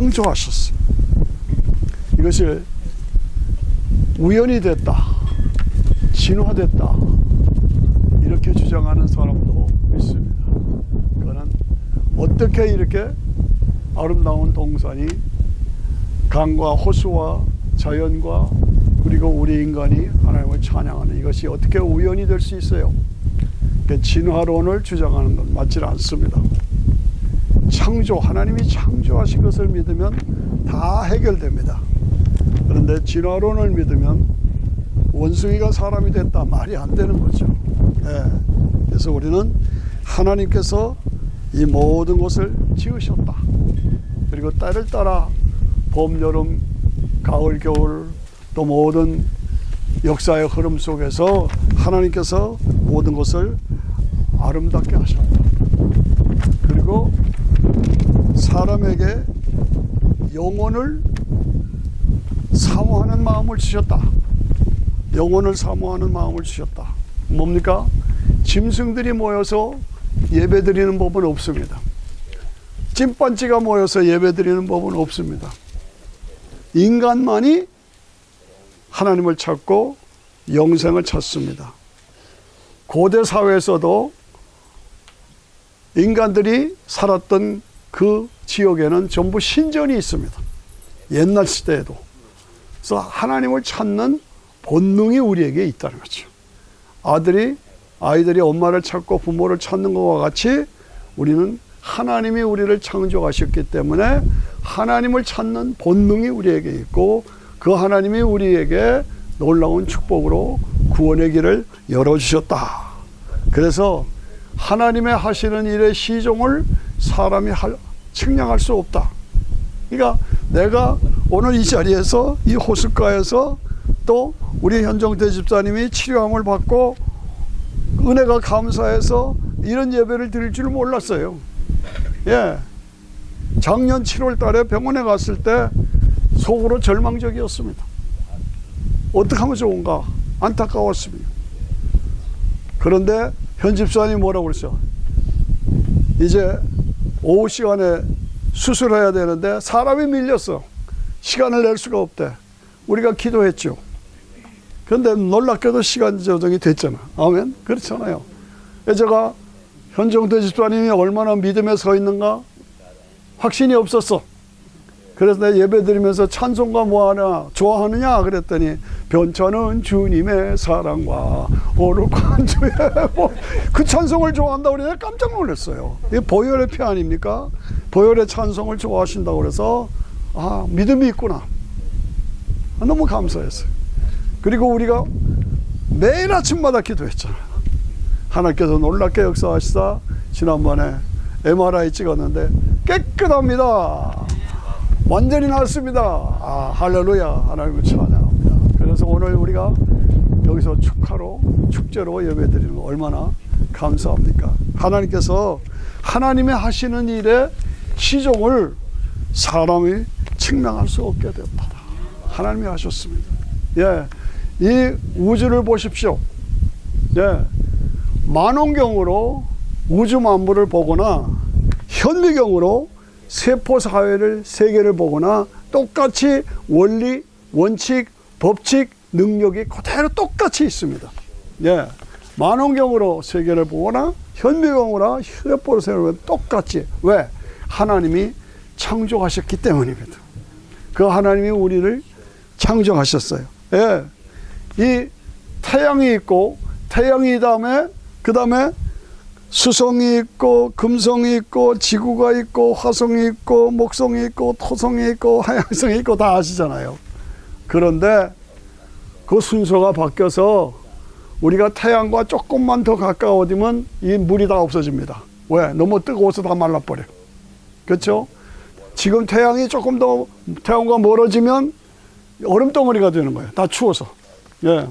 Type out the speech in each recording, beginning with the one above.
창조하셨어요. 이것을 우연이 됐다, 진화됐다, 이렇게 주장하는 사람도 있습니다. 그거는 어떻게 이렇게 아름다운 동산이 강과 호수와 자연과 그리고 우리 인간이 하나님을 찬양하는 이것이 어떻게 우연이 될 수 있어요? 그 진화론을 주장하는 건 맞지 않습니다. 창조, 하나님이 창조하신 것을 믿으면 다 해결됩니다. 그런데 진화론을 믿으면 원숭이가 사람이 됐다 말이 안 되는 거죠. 예. 그래서 우리는 하나님께서 이 모든 것을 지으셨다. 그리고 때를 따라 봄, 여름, 가을, 겨울 또 모든 역사의 흐름 속에서 하나님께서 모든 것을 아름답게 하셨다. 그리고 사람에게 영혼을 사모하는 마음을 주셨다. 영혼을 사모하는 마음을 주셨다. 뭡니까? 짐승들이 모여서 예배 드리는 법은 없습니다. 찐반지가 모여서 예배 드리는 법은 없습니다. 인간만이 하나님을 찾고 영생을 찾습니다. 고대 사회에서도 인간들이 살았던 그 지역에는 전부 신전이 있습니다. 옛날 시대에도. 그래서 하나님을 찾는 본능이 우리에게 있다는 거죠. 아들이 아이들이 엄마를 찾고 부모를 찾는 것과 같이 우리는 하나님이 우리를 창조하셨기 때문에 하나님을 찾는 본능이 우리에게 있고 그 하나님이 우리에게 놀라운 축복으로 구원의 길을 열어주셨다. 그래서 하나님의 하시는 일의 시종을 사람이 할, 측량할 수 없다. 그러니까 내가 오늘 이 자리에서 이 호숫가에서 또 우리 현정대 집사님이 치료함을 받고 은혜가 감사해서 이런 예배를 드릴 줄 몰랐어요. 예. 작년 7월 달에 병원에 갔을 때 속으로 절망적이었습니다. 어떻게 하면 좋은가? 안타까웠습니다. 그런데 현 집사님이 뭐라고 그랬어? 이제 오후 시간에 수술해야 되는데 사람이 밀렸어. 시간을 낼 수가 없대. 우리가 기도했죠. 그런데 놀랍게도 시간 조정이 됐잖아. 아멘? 그렇잖아요. 제가 현정대 집사님이 얼마나 믿음에 서 있는가 확신이 없었어. 그래서 내가 예배 드리면서 찬송가 뭐하냐 좋아하느냐 그랬더니 변천은 주님의 사랑과 오룩한 주의 뭐 그 찬송을 좋아한다고 그래 내가 깜짝 놀랐어요. 이게 보혈의 피 아닙니까? 보혈의 찬송을 좋아하신다고 그래서 아 믿음이 있구나. 아, 너무 감사했어요. 그리고 우리가 매일 아침마다 기도했잖아요. 하나님께서 놀랍게 역사하시다 지난번에 MRI 찍었는데 깨끗합니다. 완전히 낫습니다. 아, 할렐루야. 하나님을 찬양합니다. 그래서 오늘 우리가 여기서 축하로, 축제로 예배 드리는 거 얼마나 감사합니까? 하나님께서 하나님의 하시는 일의 시종을 사람이 측량할 수 없게 됐다. 하나님이 하셨습니다. 예. 이 우주를 보십시오. 예. 만원경으로 우주 만물을 보거나 현미경으로 세포 사회를 세계를 보거나 똑같이 원리, 원칙, 법칙, 능력이 그대로 똑같이 있습니다. 예. 만원경으로 세계를 보거나 현미경으로 세포를 세계를 똑같이 왜? 하나님이 창조하셨기 때문입니다. 그 하나님이 우리를 창조하셨어요. 예. 이 태양이 있고 태양이 다음에 그 다음에 수성이 있고 금성이 있고 지구가 있고 화성이 있고 목성이 있고 토성이 있고 하양성이 있고 다 아시잖아요. 그런데 그 순서가 바뀌어서 우리가 태양과 조금만 더 가까워지면 이 물이 다 없어집니다. 왜? 너무 뜨거워서 다 말라버려. 그렇죠? 지금 태양이 조금 더 태양과 멀어지면 얼음 덩어리가 되는 거예요. 다 추워서. 예.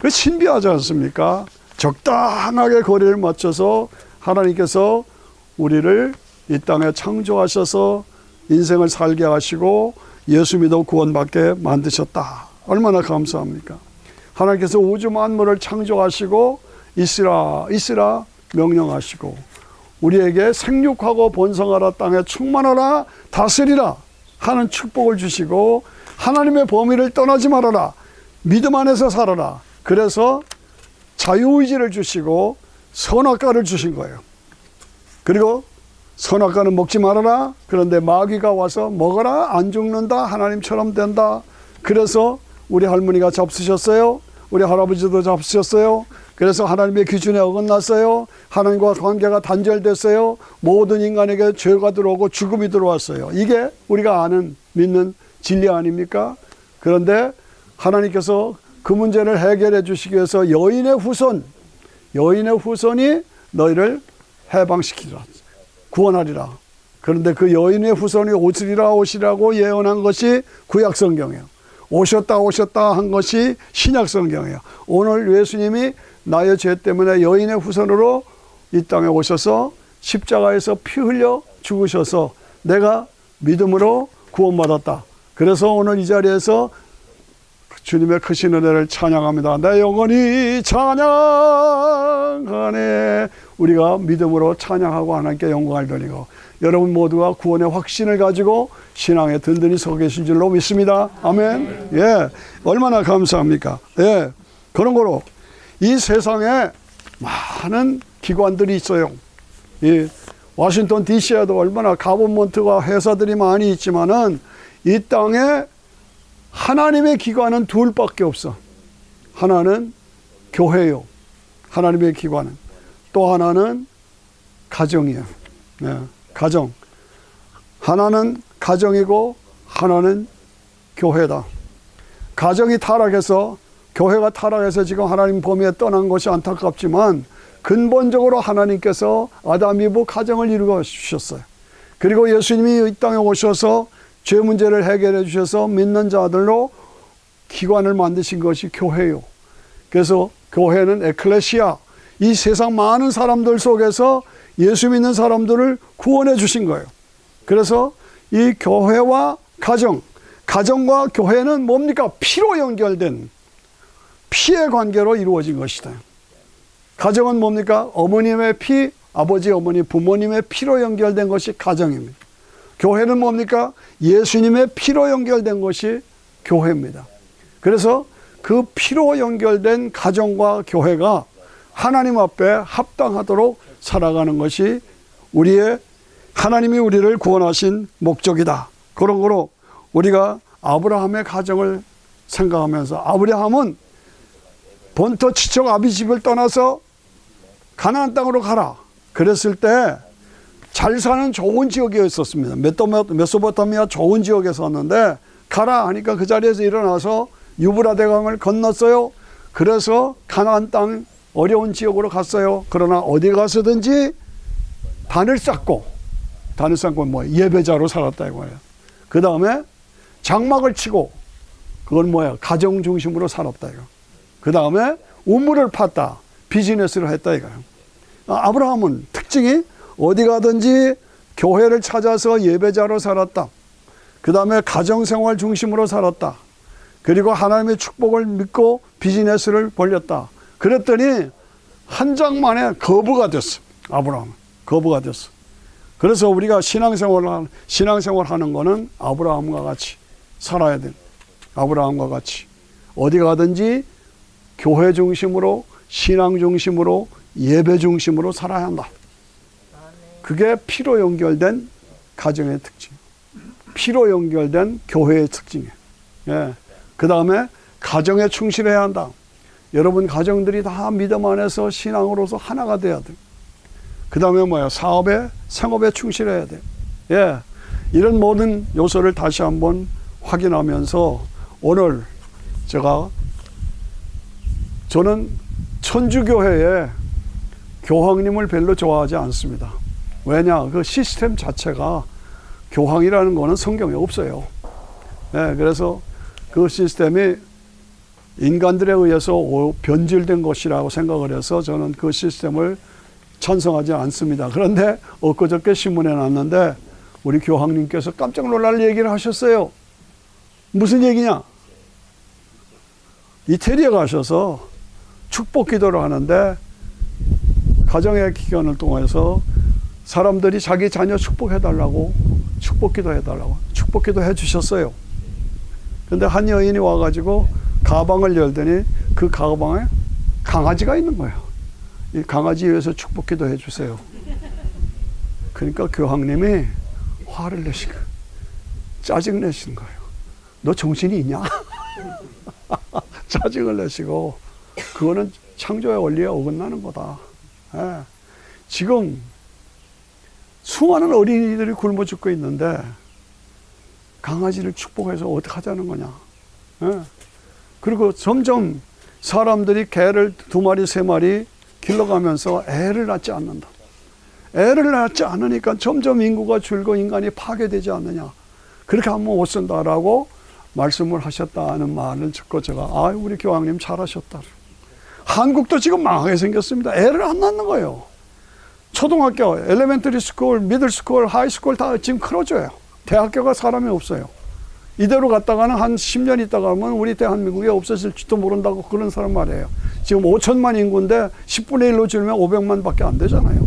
그 신비하지 않습니까? 적당하게 거리를 맞춰서 하나님께서 우리를 이 땅에 창조하셔서 인생을 살게 하시고 예수 믿어 구원받게 만드셨다. 얼마나 감사합니까? 하나님께서 우주 만물을 창조하시고 있으라 있으라 명령하시고 우리에게 생육하고 번성하라 땅에 충만하라 다스리라 하는 축복을 주시고 하나님의 범위를 떠나지 말아라. 믿음 안에서 살아라. 그래서 자유의지를 주시고 선악과를 주신 거예요. 그리고 선악과는 먹지 말아라. 그런데 마귀가 와서 먹어라. 안 죽는다. 하나님처럼 된다. 그래서 우리 할머니가 잡수셨어요. 우리 할아버지도 잡수셨어요. 그래서 하나님의 기준에 어긋났어요. 하나님과 관계가 단절됐어요. 모든 인간에게 죄가 들어오고 죽음이 들어왔어요. 이게 우리가 아는 믿는 진리 아닙니까? 그런데 하나님께서 그 문제를 해결해 주시기 위해서 여인의 후손, 여인의 후손이 너희를 해방시키리라. 구원하리라. 그런데 그 여인의 후손이 오시리라 오시라고 예언한 것이 구약 성경이에요. 오셨다 오셨다 한 것이 신약 성경이에요. 오늘 예수님이 나의 죄 때문에 여인의 후손으로 이 땅에 오셔서 십자가에서 피 흘려 죽으셔서 내가 믿음으로 구원받았다. 그래서 오늘 이 자리에서 주님의 크신 은혜를 찬양합니다. 내 영혼이 찬양하네. 우리가 믿음으로 찬양하고 하나님께 영광을 돌리고 여러분 모두가 구원의 확신을 가지고 신앙에 든든히 서 계신 줄로 믿습니다. 아멘. 예. 얼마나 감사합니까? 예. 그런 거로 이 세상에 많은 기관들이 있어요. 이 워싱턴 DC에도 얼마나 가버먼트가 회사들이 많이 있지만은 이 땅에 하나님의 기관은 둘밖에 없어. 하나는 교회요. 하나님의 기관은. 또 하나는 가정이에요. 네, 가정. 하나는 가정이고 하나는 교회다. 가정이 타락해서 교회가 타락해서 지금 하나님 범위에 떠난 것이 안타깝지만 근본적으로 하나님께서 아담 이브 가정을 이루어 주셨어요. 그리고 예수님이 이 땅에 오셔서 죄 문제를 해결해 주셔서 믿는 자들로 기관을 만드신 것이 교회요. 그래서 교회는 에클레시아 이 세상 많은 사람들 속에서 예수 믿는 사람들을 구원해 주신 거예요. 그래서 이 교회와 가정, 가정과 교회는 뭡니까? 피로 연결된 피의 관계로 이루어진 것이다. 가정은 뭡니까? 어머님의 피, 아버지, 어머니, 부모님의 피로 연결된 것이 가정입니다. 교회는 뭡니까? 예수님의 피로 연결된 것이 교회입니다. 그래서 그 피로 연결된 가정과 교회가 하나님 앞에 합당하도록 살아가는 것이 우리의 하나님이 우리를 구원하신 목적이다. 그런 거로 우리가 아브라함의 가정을 생각하면서 아브라함은 본토 지척 아비 집을 떠나서 가나안 땅으로 가라. 그랬을 때 잘 사는 좋은 지역에 있었습니다. 메소포타미아 좋은 지역에 섰는데 가라 하니까 그 자리에서 일어나서 유브라 대강을 건넜어요. 그래서 가나안 땅 어려운 지역으로 갔어요. 그러나 어디 가서든지 단을 쌓고 단을 쌓고 뭐 예배자로 살았다 이거예요. 그 다음에 장막을 치고 그건 뭐야 가정 중심으로 살았다 이거. 그 다음에 우물을 팠다 비즈니스를 했다 이거예요. 아, 아브라함은 특징이 어디 가든지 교회를 찾아서 예배자로 살았다. 그 다음에 가정생활 중심으로 살았다. 그리고 하나님의 축복을 믿고 비즈니스를 벌렸다. 그랬더니 한 장만에 거부가 됐어. 아브라함 거부가 됐어. 그래서 우리가 신앙생활 신앙생활 하는 거는 아브라함과 같이 살아야 돼. 아브라함과 같이 어디 가든지 교회 중심으로 신앙 중심으로 예배 중심으로 살아야 한다. 그게 피로 연결된 가정의 특징. 피로 연결된 교회의 특징이에요. 예. 그 다음에 가정에 충실해야 한다. 여러분 가정들이 다 믿음 안에서 신앙으로서 하나가 돼야 돼. 그 다음에 뭐야? 사업에, 생업에 충실해야 돼. 예. 이런 모든 요소를 다시 한번 확인하면서 오늘 제가 저는 천주교회에 교황님을 별로 좋아하지 않습니다. 왜냐? 그 시스템 자체가 교황이라는 거는 성경에 없어요. 예, 그래서 그 시스템이 인간들에 의해서 변질된 것이라고 생각을 해서 저는 그 시스템을 찬성하지 않습니다. 그런데 엊그저께 신문에 났는데 우리 교황님께서 깜짝 놀랄 얘기를 하셨어요. 무슨 얘기냐? 이태리에 가셔서 축복 기도를 하는데 가정의 기간을 통해서 사람들이 자기 자녀 축복해달라고 축복 기도 해달라고 축복 축복기도 해주셨어요. 근데 한 여인이 와가지고 가방을 열더니 그 가방에 강아지가 있는 거예요. 이 강아지 위해서 축복기도 해주세요. 그러니까 교황님이 화를 내시고 짜증 내시는 거예요. 너 정신이 있냐? 짜증을 내시고 그거는 창조의 원리에 어긋나는 거다. 예. 지금 수많은 어린이들이 굶어 죽고 있는데 강아지를 축복해서 어떻게 하자는 거냐. 예. 그리고 점점 사람들이 개를 두 마리, 세 마리 길러가면서 애를 낳지 않는다. 애를 낳지 않으니까 점점 인구가 줄고 인간이 파괴되지 않느냐. 그렇게 하면 못 쓴다라고 말씀을 하셨다는 말을 듣고 제가, 아, 우리 교황님 잘하셨다. 한국도 지금 망하게 생겼습니다. 애를 안 낳는 거예요. 초등학교, 엘레멘터리 스쿨, 미들 스쿨, 하이 스쿨 다 지금 크로줘요. 대학교가 사람이 없어요. 이대로 갔다가는 한 10년 있다가 하면 우리 대한민국에 없어질지도 모른다고 그런 사람 말이에요. 지금 5천만 인구인데 10분의 1로 줄면 500만 밖에 안 되잖아요.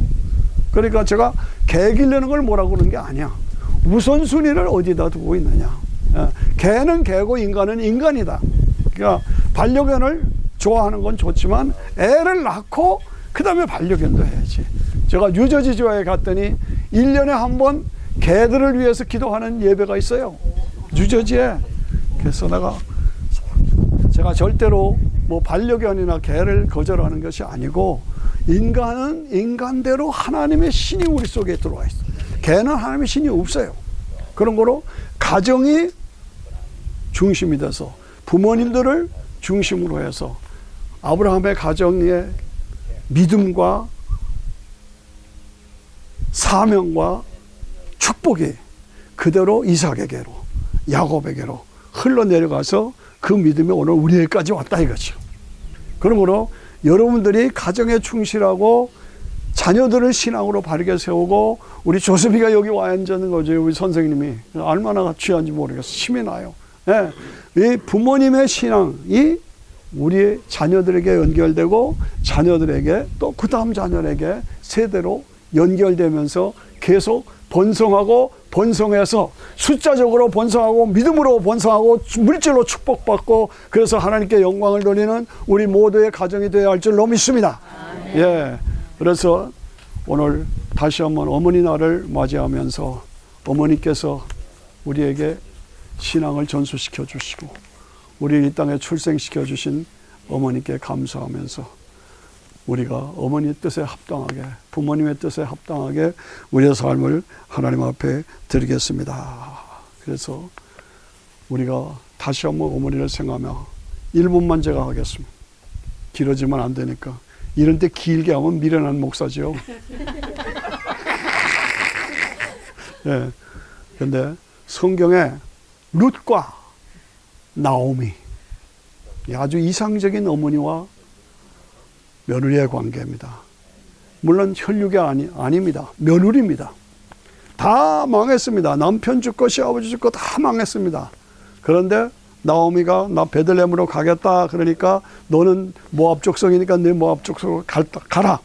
그러니까 제가 개 기르는 걸 뭐라고 그러는 게 아니야. 우선순위를 어디다 두고 있느냐. 예, 개는 개고 인간은 인간이다. 그러니까 반려견을 좋아하는 건 좋지만 애를 낳고 그 다음에 반려견도 해야지. 제가 뉴저지주에 갔더니 1년에 한 번 개들을 위해서 기도하는 예배가 있어요. 뉴저지에. 그래서 내가 제가 절대로 뭐 반려견이나 개를 거절하는 것이 아니고 인간은 인간대로 하나님의 신이 우리 속에 들어와 있어. 개는 하나님의 신이 없어요. 그런 거로 가정이 중심이 돼서 부모님들을 중심으로 해서 아브라함의 가정의 믿음과 사명과 축복이 그대로 이삭에게로 야곱에게로 흘러내려가서 그 믿음이 오늘 우리에게까지 왔다 이거죠. 그러므로 여러분들이 가정에 충실하고 자녀들을 신앙으로 바르게 세우고 우리 조수비가 여기 와 앉는 거죠. 우리 선생님이 얼마나 취한지 모르겠어. 힘이 나요. 예. 이 부모님의 신앙이 우리 자녀들에게 연결되고 자녀들에게 또 그 다음 자녀에게 세대로 연결되면서 계속 번성하고 번성해서 숫자적으로 번성하고 믿음으로 번성하고 물질로 축복받고 그래서 하나님께 영광을 돌리는 우리 모두의 가정이 되어야 할 줄로 믿습니다. 예. 그래서 오늘 다시 한번 어머니 날을 맞이하면서 어머니께서 우리에게 신앙을 전수시켜 주시고 우리 이 땅에 출생시켜 주신 어머니께 감사하면서 우리가 어머니 뜻에 합당하게 부모님의 뜻에 합당하게 우리의 삶을 하나님 앞에 드리겠습니다. 그래서 우리가 다시 한번 어머니를 생각하며 1분만 제가 하겠습니다. 길어지면 안 되니까. 이런 때 길게 하면 미련한 목사죠. 예. 근데 성경에 룻과 나오미 아주 이상적인 어머니와 며느리의 관계입니다. 물론 혈육이 아니, 아닙니다. 며느리입니다. 다 망했습니다. 남편 죽고 시아버지 죽고 다 망했습니다. 그런데 나오미가 나 베들레헴으로 가겠다 그러니까 너는 모압 족속이니까 내 모압 족속으로 가라.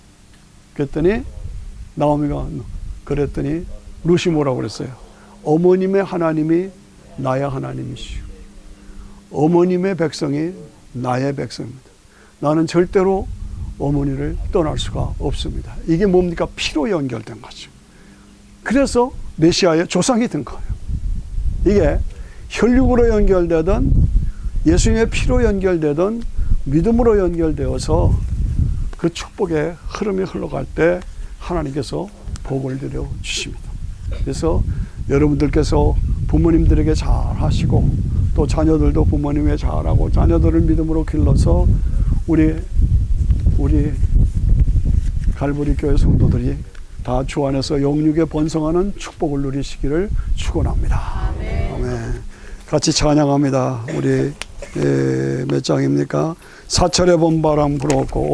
그랬더니 나오미가 그랬더니 루시 뭐라고 그랬어요? 어머님의 하나님이 나의 하나님이시오. 어머님의 백성이 나의 백성입니다. 나는 절대로 어머니를 떠날 수가 없습니다. 이게 뭡니까? 피로 연결된 거죠. 그래서 메시아의 조상이 된 거예요. 이게 혈육으로 연결되던 예수님의 피로 연결되던 믿음으로 연결되어서 그 축복의 흐름이 흘러갈 때 하나님께서 복을 드려 주십니다. 그래서 여러분들께서 부모님들에게 잘 하시고 또 자녀들도 부모님에 잘하고 자녀들을 믿음으로 길러서 우리 우리 갈보리 교회 성도들이 다 주 안에서 영육에 번성하는 축복을 누리시기를 축원합니다. 아멘. 같이 찬양합니다. 우리 에, 몇 장입니까? 사철의 봄바람 불었고